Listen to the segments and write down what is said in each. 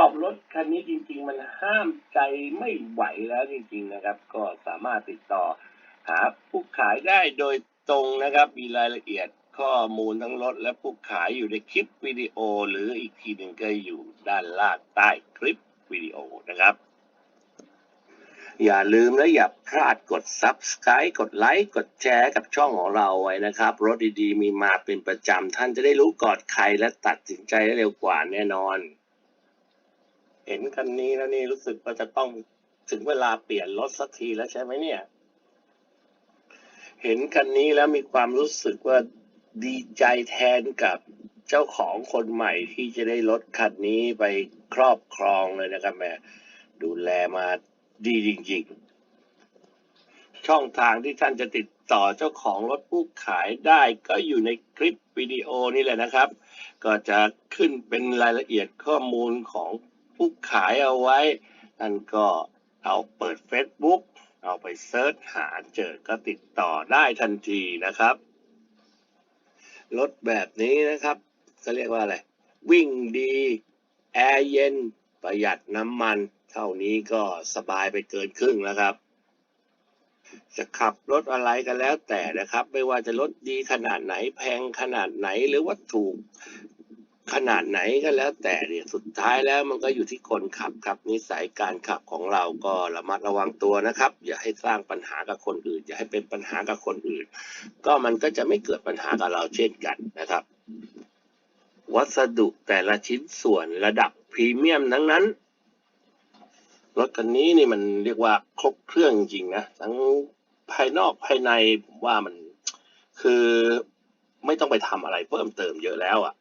อบรถคันนี้จริง ๆ มันห้ามใจไม่ไหวแล้วจริง ๆนะครับ ก็สามารถติดต่อหาผู้ขายได้โดยตรงนะครับ มีรายละเอียดข้อมูลทั้งรถและผู้ขายอยู่ในคลิปวิดีโอ หรืออีกทีหนึ่งก็อยู่ด้านล่างใต้คลิปวิดีโอนะครับ อย่าลืมและอย่าพลาดกด Subscribe กดไลค์กดแชร์กับช่องของเราไว้นะครับ รถดีๆ มีมาเป็นประจำท่านจะได้รู้ก่อนใครและตัดสินใจได้เร็วกว่าแน่นอน เห็นคันนี้แล้วนี่รู้สึกว่าจะต้องถึงเวลาเปลี่ยนรถสักทีแล้วใช่ไหมเนี่ย เห็นคันนี้แล้วมีความรู้สึกว่าดีใจแทนกับเจ้าของคนใหม่ที่จะได้รถคันนี้ไปครอบครองเลยนะครับแม่ดูแลมาดีจริงๆ ช่องทางที่ท่านจะติดต่อเจ้าของรถผู้ขายได้ก็อยู่ในคลิปวิดีโอนี่แหละนะครับ ก็จะขึ้นเป็นรายละเอียดข้อมูลของ ผู้ขายเอาไว้ ท่านก็เอาเปิด Facebook เอาไปเซิร์ชหาเจอก็ติดต่อได้ทันทีนะครับ รถแบบนี้นะครับก็เรียกว่าอะไร วิ่งดี แอร์เย็น ประหยัดน้ำมัน เท่านี้ก็สบายไปเกินครึ่งแล้วครับ จะขับรถอะไรก็แล้วแต่นะครับ ไม่ว่าจะรถดีขนาดไหนแพงขนาดไหนหรือว่าถูก ขนาดไหนก็แล้วแต่เนี่ยสุดท้ายแล้วมันก็อยู่ที่คนขับครับ นิสัยการขับของเราก็ระมัดระวังตัวนะครับ อย่าให้สร้างปัญหากับคนอื่น อย่าให้เป็นปัญหากับคนอื่น ก็มันก็จะไม่เกิดปัญหากับเราเช่นกันนะครับ วัสดุแต่ละชิ้นส่วนระดับพรีเมียมทั้งนั้นรถคันนี้นี่มันเรียกว่าครบเครื่องจริงนะทั้งภายนอกภายในผมว่ามันคือไม่ต้องไปทำอะไรเพิ่มเติมเยอะแล้วอะ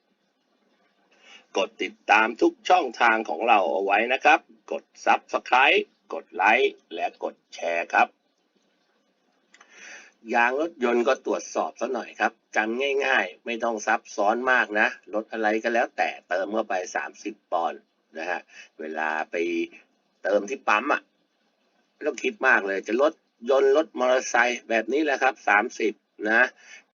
กดติดตามทุกช่องทางของเราเอาไว้นะครับ กด Subscribe กดไลค์และกดแชร์ครับ ยางรถยนต์ก็ตรวจสอบซะหน่อยครับจำง่ายๆ ไม่ต้องซับซ้อนมากนะ รถอะไรก็แล้วแต่เติมเข้าไป 30 ปอนด์นะฮะ เวลาไปเติมที่ปั๊มอะไม่ต้องคิดมากเลยจะรถยนต์รถมอเตอร์ไซค์แบบนี้แหละครับ 30 นะ